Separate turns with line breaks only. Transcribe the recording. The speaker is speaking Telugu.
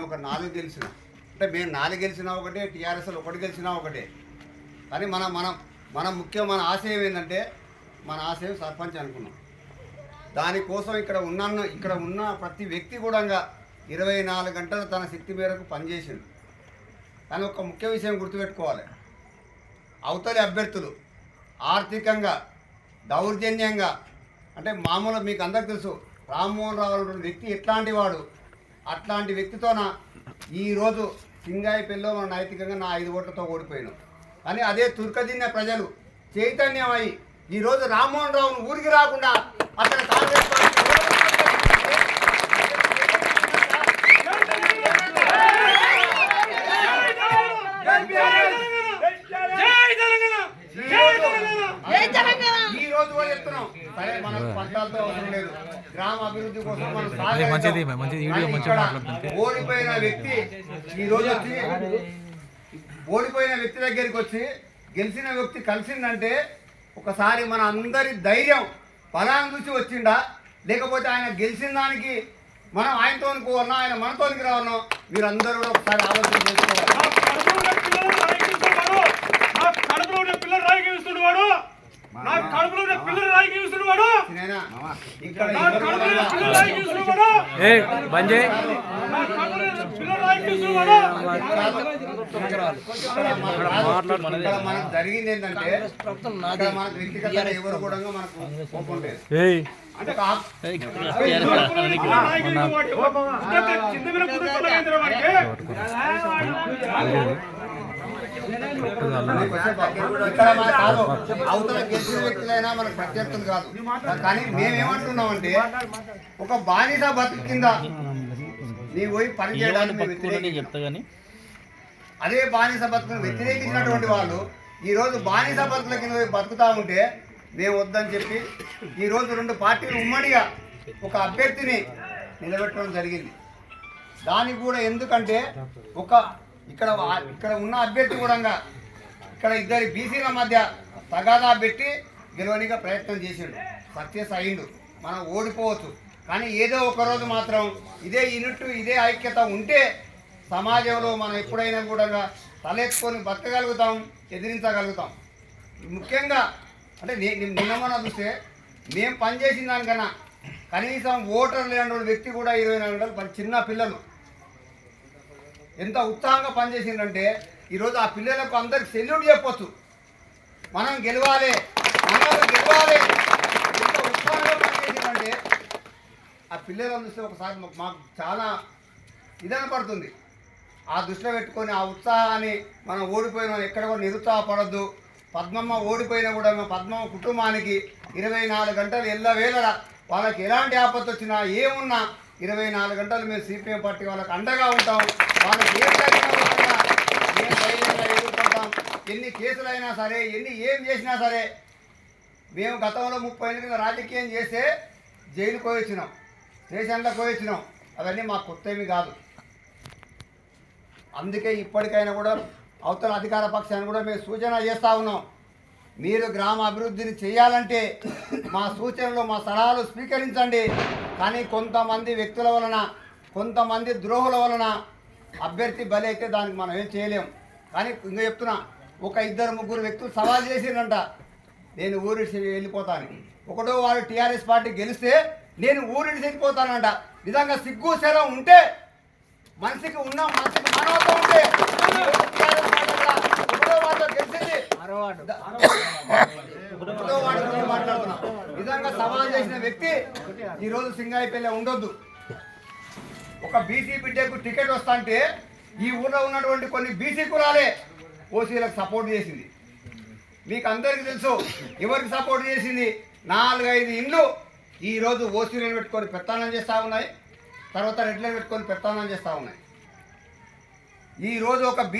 ఒక నాలుగు గెలిచిన. అంటే మేము నాలుగు గెలిచినా ఒకటే టీఆర్ఎస్లో ఒకటి గెలిచినా ఒకటే. కానీ మన మనం మన ముఖ్యం మన ఆశయం ఏంటంటే మన ఆశయం సర్పంచ్ అనుకున్నాం. దానికోసం ఇక్కడ ఉన్న ఇక్కడ ఉన్న ప్రతి వ్యక్తి కూడా ఇరవై నాలుగు గంటలు తన శక్తి మేరకు పనిచేసిండు. కానీ ఒక ముఖ్య విషయం గుర్తుపెట్టుకోవాలి. అవతలి అభ్యర్థులు ఆర్థికంగా దౌర్జన్యంగా అంటే మామూలు మీకు అందరికి తెలుసు రామ్మోహన్ రావు వ్యక్తి ఎట్లాంటి వాడు? అట్లాంటి వ్యక్తితోన ఈరోజు సింగాయి పెళ్ళో మన నైతికంగా నా ఐదు ఓట్లతో ఓడిపోయాను కానీ అదే తుర్కదిన్న ప్రజలు చైతన్యం అయి ఈరోజు రామ్మోహన్ రావును ఊరికి రాకుండా అతను కాంగ్రెస్ పార్టీ ఈ రోజు కూడా చెప్తున్నాం సరే మనకు పట్టాలతో అవసరం లేదు గ్రామ అభివృద్ధి కోసం మనం
అదే మంచిది,
సహకరిద్దాం.
మంచిది, వీడియో
కానీ
మంచిగా
ఇక్కడ
మాట్లాడుతుంటే.
ఓడిపోయిన వ్యక్తి ఈ రోజు వచ్చి ఓడిపోయిన వ్యక్తి దగ్గరికి వచ్చి గెలిచిన వ్యక్తి కలిసిందంటే ఒకసారి మన అందరి ధైర్యం బలాన్ని చూసి వచ్చిండా లేకపోతే ఆయన గెలిచిన దానికి మనం ఆయనతో పోవన్నా ఆయన మనతోనికి రావన్నా మీరందరూ కూడా ఒకసారి ఆలోచన చేసుకోవాలి
నా కడుపులో ఉన్న పిల్లలు నా కడుపులో ఉన్న పిల్లలు?
ఇక్కడ
బంద్ చేయి
మనకు జరిగింది ఏంటంటే మనకు వ్యక్తిగతంగా ఎవరు కూడా మనకు కోపం లేదు అంటే ఒక ఆప్- ఇక్కడ మన కాదు అవతల గెలిచిన వ్యక్తులైనా మనకు ప్రత్యర్థులు కాదు కానీ మేమేమంటున్నామంటే ఒక బానిస బతుకు కింద నీ పోయి పని చేయడానికి
చెప్తా
అదే బానిస బతుకును వ్యతిరేకించినటువంటి వాళ్ళు ఈ రోజు బానిస బతుకుల కింద పోయి బతుకుతా ఉంటే మేము వద్దని చెప్పి ఈ రోజు రెండు పార్టీలు ఉమ్మడిగా ఒక అభ్యర్థిని నిలబెట్టడం జరిగింది దానికి కూడా ఎందుకంటే ఒక ఇక్కడ ఇక్కడ ఉన్న అభ్యర్థి కూడా ఇక్కడ ఇద్దరి బీసీల మధ్య తగాదా పెట్టి గెలవనిగా ప్రయత్నం చేసిండు. సక్సెస్ అయిండు మనం ఓడిపోవచ్చు. కానీ ఏదో ఒకరోజు మాత్రం ఇదే యూనిట్ ఇదే ఐక్యత ఉంటే సమాజంలో మనం ఎప్పుడైనా కూడా తలెత్తుకొని బతకగలుగుతాం ఎదిరించగలుగుతాం. ముఖ్యంగా అంటే నేను నే- నిన్న చూస్తే మేము పనిచేసిన దానికన్నా కనీసం ఓటర్ లేని వ్యక్తి కూడా ఇరవై నాలుగు గంటలు చిన్న పిల్లలు. ఎంత ఉత్సాహంగా పనిచేసిందంటే ఈరోజు ఆ పిల్లలకు అందరికి సెల్యూట్ చెప్పొచ్చు. మనం గెలవాలి. మనం గెలవాలి. ఎంత ఉత్సాహంగా పనిచేసిందంటే ఆ పిల్లలను చూస్తే ఒకసారి మాకు- చాలా ఇదన పడుతుంది. ఆ దృష్టిలో పెట్టుకొని ఆ ఉత్సాహాన్ని మనం ఓడిపోయిన ఎక్కడ కూడా నిరుత్సాహపడద్దు. పద్మమ్మ ఓడిపోయినా కూడా మా పద్మమ్మ కుటుంబానికి ఇరవై నాలుగు గంటలు ఎల్లవేళ వాళ్ళకి ఎలాంటి ఆపత్తు వచ్చినా ఏమున్నా ఇరవై నాలుగు గంటలు మేము సిపిఎం పార్టీ వాళ్ళకి అండగా ఉంటాం. వాళ్ళకి మేము ఎదుర్కొంటాం ఎన్ని కేసులైనా సరే ఎన్ని ఏం చేసినా సరే మేము గతంలో ముప్పై ఏళ్ళ కింద రాజకీయం చేస్తే జైలు కోయొచ్చినాం స్టేషన్లో కోయొచ్చినాం అవన్నీ మాకు కొత్తవి కాదు. అందుకే ఇప్పటికైనా కూడా అవతల అధికార పక్షాన్ని కూడా మేము సూచన చేస్తూ ఉన్నాం. మీరు గ్రామ అభివృద్ధిని చేయాలంటే మా సూచనలు మా సలహాలు స్వీకరించండి. కానీ కొంతమంది వ్యక్తుల వలన కొంతమంది ద్రోహుల వలన అభ్యర్థి బలి అయితే దానికి మనం ఏం చేయలేం. కానీ ఇంకా చెప్తున్నా ఒక ఇద్దరు ముగ్గురు వ్యక్తులు సవాల్ చేసిందంట నేను ఊరిడిసి వెళ్ళిపోతాను. ఒకటో వాడు టీఆర్ఎస్ పార్టీ గెలిస్తే నేను ఊరిడిసి వెళ్ళిపోతానంట. నిజంగా సిగ్గు శరం ఉంటే మనిషికి ఉన్న మనిషికి మానవత్వం ఉంటే ఒకటో వాడితో గెలిచింది. ఒకటో వాడి మాట్లాడుతున్నా. నిజంగా సవాల్ చేసిన వ్యక్తి ఈ రోజు సింగాయిపల్లి ఉండొద్దు. ఒక బీసీ బిడ్డకు టికెట్ వస్తాంటే ఈ ఊళ్ళో ఉన్నటువంటి కొన్ని బీసీ కులాలే ఓసీలకు సపోర్ట్ చేసింది. మీకు అందరికీ తెలుసు ఎవరికి సపోర్ట్ చేసింది? నాలుగైదు ఇండ్లు ఈరోజు ఓసీలను పెట్టుకొని పెత్తానం చేస్తూ ఉన్నాయి. తర్వాత రెడ్లను పెట్టుకొని పెత్తానం చేస్తూ ఉన్నాయి. ఈ రోజు ఒక బీ